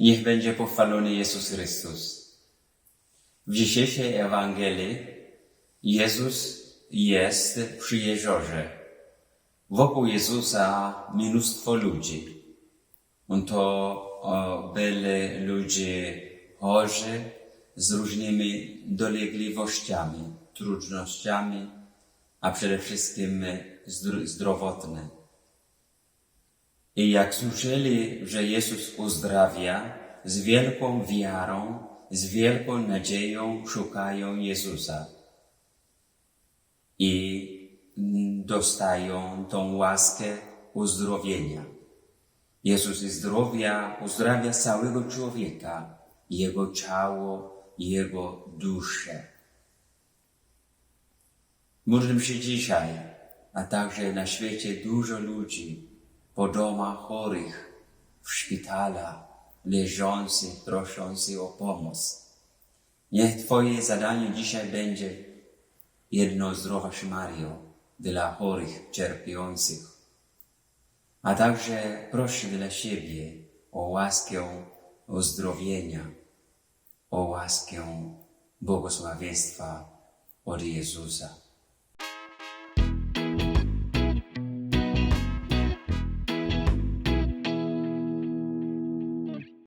Niech będzie pochwalony Jezus Chrystus. W dzisiejszej Ewangelii Jezus jest przy jeziorze. Wokół Jezusa mnóstwo ludzi. To o, byli ludzie chorzy z różnymi dolegliwościami, trudnościami, a przede wszystkim zdro- zdrowotne. I jak słyszeli, że Jezus uzdrawia, z wielką wiarą, z wielką nadzieją szukają Jezusa. I dostają tą łaskę uzdrowienia. Jezus uzdrawia, uzdrawia całego człowieka, jego ciało, jego duszę. Módlmy się dzisiaj, a także na świecie dużo ludzi po domach chorych, w szpitalach, leżących, proszących o pomoc. Niech Twoje zadanie dzisiaj będzie jedno zdrowaś Mario dla chorych, cierpiących, a także proszę dla siebie o łaskę uzdrowienia, o łaskę błogosławieństwa od Jezusa.